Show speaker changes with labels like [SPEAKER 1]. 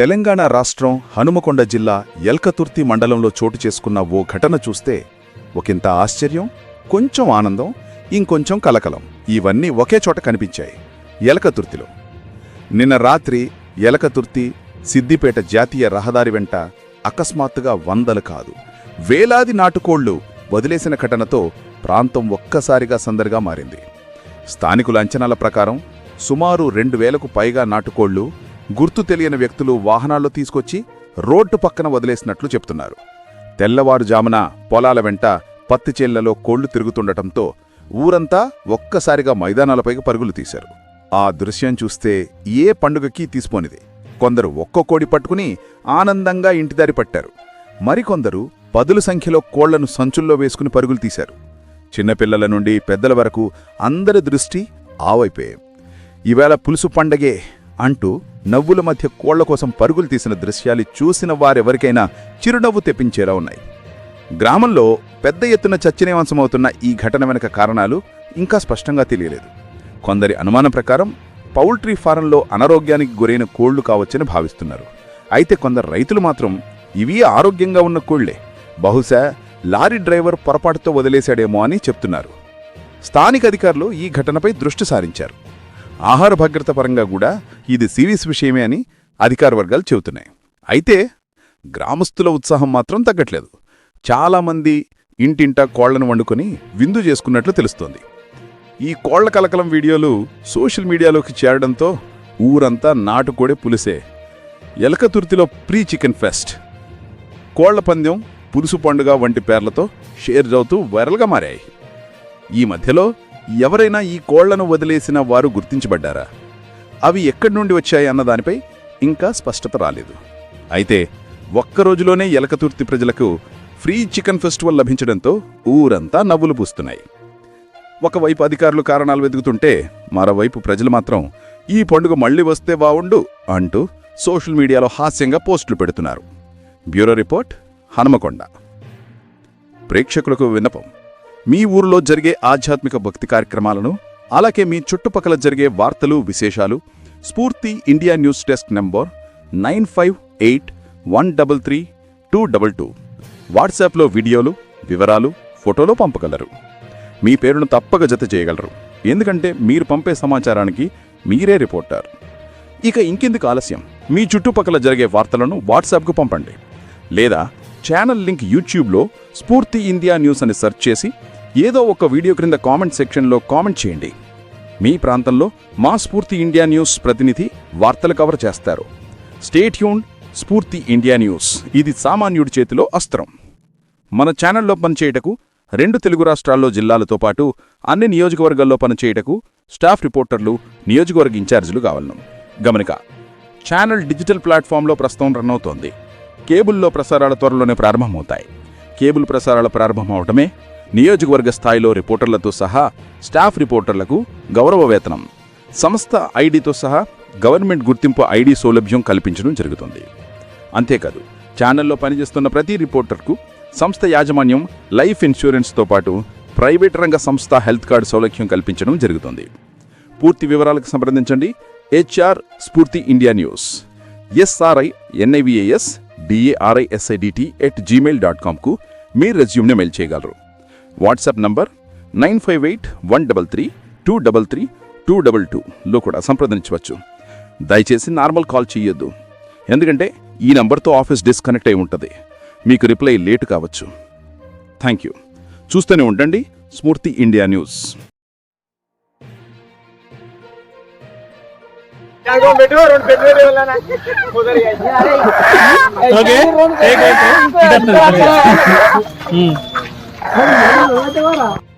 [SPEAKER 1] తెలంగాణ రాష్ట్రం హనుమకొండ జిల్లా ఎల్కతుర్తి మండలంలో చోటు చేసుకున్న ఓ ఘటన చూస్తే ఒకంత ఆశ్చర్యం కొంచెం ఆనందం ఇంకొంచెం కలకలం. ఇవన్నీ ఒకే చోట కనిపించాయి ఎలకతుర్తిలో. నిన్న రాత్రి ఎలకతుర్తి సిద్దిపేట జాతీయ రహదారి వెంట అకస్మాత్తుగా వందలు కాదు వేలాది నాటుకోళ్ళు వదిలేసిన ఘటనతో ప్రాంతం ఒక్కసారిగా సందడిగా మారింది. స్థానికుల అంచనాల ప్రకారం సుమారు రెండు వేలకు పైగా నాటుకోళ్ళు గుర్తు తెలియని వ్యక్తులు వాహనాల్లో తీసుకొచ్చి రోడ్డు పక్కన వదిలేసినట్లు చెప్తున్నారు. తెల్లవారుజామున పొలాల వెంట పత్తి చేళ్ళలో కోళ్ళు తిరుగుతుండటంతో ఊరంతా ఒక్కసారిగా మైదానాలపైకి పరుగులు తీశారు. ఆ దృశ్యం చూస్తే ఏ పండుగకి తీసిపోనిది. కొందరు ఒక్కో కోడి పట్టుకుని ఆనందంగా ఇంటిదారి పట్టారు. మరికొందరు పదుల సంఖ్యలో కోళ్ళను సంచుల్లో వేసుకుని పరుగులు తీశారు. చిన్నపిల్లల నుండి పెద్దల వరకు అందరి దృష్టి ఆవైపోయాయి ఈవేళ పులుసు పండగే అంటూ నవ్వుల మధ్య కోళ్ళ కోసం పరుగులు తీసిన దృశ్యాలు చూసిన వారెవరికైనా చిరునవ్వు తెప్పించేలా ఉన్నాయి. గ్రామంలో పెద్ద ఎత్తున చచ్చినేవంశమవుతున్న ఈ ఘటన వెనుక కారణాలు ఇంకా స్పష్టంగా తెలియలేదు. కొందరి అనుమానం ప్రకారం పౌల్ట్రీ ఫారంలో అనారోగ్యానికి గురైన కోళ్ళు కావచ్చని భావిస్తున్నారు. అయితే కొందరు రైతులు మాత్రం ఇవి ఆరోగ్యంగా ఉన్న కోళ్ళే. బహుశా లారీ డ్రైవర్ పొరపాటుతో వదిలేశాడేమో అని చెప్తున్నారు. స్థానిక అధికారులు ఈ ఘటనపై దృష్టి సారించారు. ఆహార భద్రత పరంగా కూడా ఇది సీరియస్ విషయమే అని అధికార వర్గాలు చెబుతున్నాయి. అయితే గ్రామస్తుల ఉత్సాహం మాత్రం తగ్గట్లేదు. చాలామంది ఇంటింటా కోళ్ళను వండుకొని విందు చేసుకున్నట్లు తెలుస్తోంది. ఈ కోళ్ళ కలకలం వీడియోలు సోషల్ మీడియాలోకి చేరడంతో ఊరంతా నాటుకోడే పులిసే. ఎలకతుర్తిలో ప్రీ చికెన్ ఫెస్ట్. కోళ్ళ పందెం పులుసు పండుగ వంటి పేర్లతో షేర్ అవుతూ వైరల్గా మారాయి. ఈ మధ్యలో ఎవరైనా ఈ కోళ్ళను వదిలేసిన వారు గుర్తించబడ్డారా? అవి ఎక్కడి నుండి వచ్చాయి అన్న దానిపై ఇంకా స్పష్టత రాలేదు. అయితే ఒక్క రోజులోనే ఎలకతుర్తి ప్రజలకు ఫ్రీ చికెన్ ఫెస్టివల్ లభించడంతో ఊరంతా నవ్వులు పూస్తున్నాయి. ఒకవైపు అధికారులు కారణాలు వెతుకుతుంటే మరోవైపు ప్రజలు మాత్రం ఈ పండుగ మళ్ళీ వస్తే బావుండు అంటూ సోషల్ మీడియాలో హాస్యంగా పోస్టులు పెడుతున్నారు. Bureau report Hanamkonda. ప్రేక్షకులకు విన్నపం. మీ ఊరిలో జరిగే ఆధ్యాత్మిక భక్తి కార్యక్రమాలను అలాగే మీ చుట్టుపక్కల జరిగే వార్తలు విశేషాలు Sphoorthi India news desk number nine five eight one double three two double two. వాట్సాప్లో వీడియోలు వివరాలు ఫోటోలు పంపగలరు. మీ పేరును తప్పక జత చేయగలరు. ఎందుకంటే మీరు పంపే సమాచారానికి మీరే రిపోర్టర్. ఇక ఇంకెందుకు ఆలస్యం? మీ చుట్టుపక్కల జరిగే వార్తలను వాట్సాప్కు పంపండి. లేదా ఛానల్ లింక్ యూట్యూబ్లో స్ఫూర్తి ఇండియా న్యూస్ అని సెర్చ్ చేసి ఏదో ఒక వీడియో క్రింద కామెంట్ సెక్షన్లో కామెంట్ చేయండి. మీ ప్రాంతంలో మా స్ఫూర్తి ఇండియా న్యూస్ ప్రతినిధి వార్తలు కవర్ చేస్తారు. స్టేట్ హ్యూన్ స్ఫూర్తి ఇండియా న్యూస్. ఇది సామాన్యుడి చేతిలో అస్త్రం. మన ఛానల్లో పనిచేయటకు రెండు తెలుగు రాష్ట్రాల్లో జిల్లాలతో పాటు అన్ని నియోజకవర్గాల్లో పనిచేయటకు స్టాఫ్ రిపోర్టర్లు నియోజకవర్గ ఇన్ఛార్జీలు కావాలను. గమనిక ఛానల్ డిజిటల్ ప్లాట్ఫామ్లో ప్రస్తుతం రన్ అవుతోంది. కేబుల్లో ప్రసారాల త్వరలోనే ప్రారంభమవుతాయి. కేబుల్ ప్రసారాల ప్రారంభమవటమే నియోజకవర్గ స్థాయిలో రిపోర్టర్లతో సహా స్టాఫ్ రిపోర్టర్లకు గౌరవ వేతనం. సంస్థ ఐడితో సహా గవర్నమెంట్ గుర్తింపు ఐడి సౌలభ్యం కల్పించడం జరుగుతుంది. అంతేకాదు ఛానల్లో పనిచేస్తున్న ప్రతి రిపోర్టర్కు సంస్థ యాజమాన్యం లైఫ్ ఇన్సూరెన్స్తో పాటు ప్రైవేట్ రంగ సంస్థ హెల్త్ కార్డు సౌలభ్యం కల్పించడం జరుగుతుంది. పూర్తి వివరాలకు సంప్రదించండి. HR Spoorthi India news. SRI NIVAS DARISIDT at Gmail dot కామ్కు మీ రెజ్యూమ్ని మెయిల్ చేయగలరు. WhatsApp number nine five eight one double three two double three two double టూలో కూడా సంప్రదించవచ్చు దయచేసి నార్మల్ కాల్ చేయొద్దు ఎందుకంటే ఈ నంబర్తో ఆఫీస్ డిస్కనెక్ట్ అయి ఉంటుంది మీకు రిప్లై లేటు కావచ్చు థ్యాంక్ యూ చూస్తూనే ఉండండి స్ఫూర్తి ఇండియా న్యూస్
[SPEAKER 2] ఓకే 我以为了。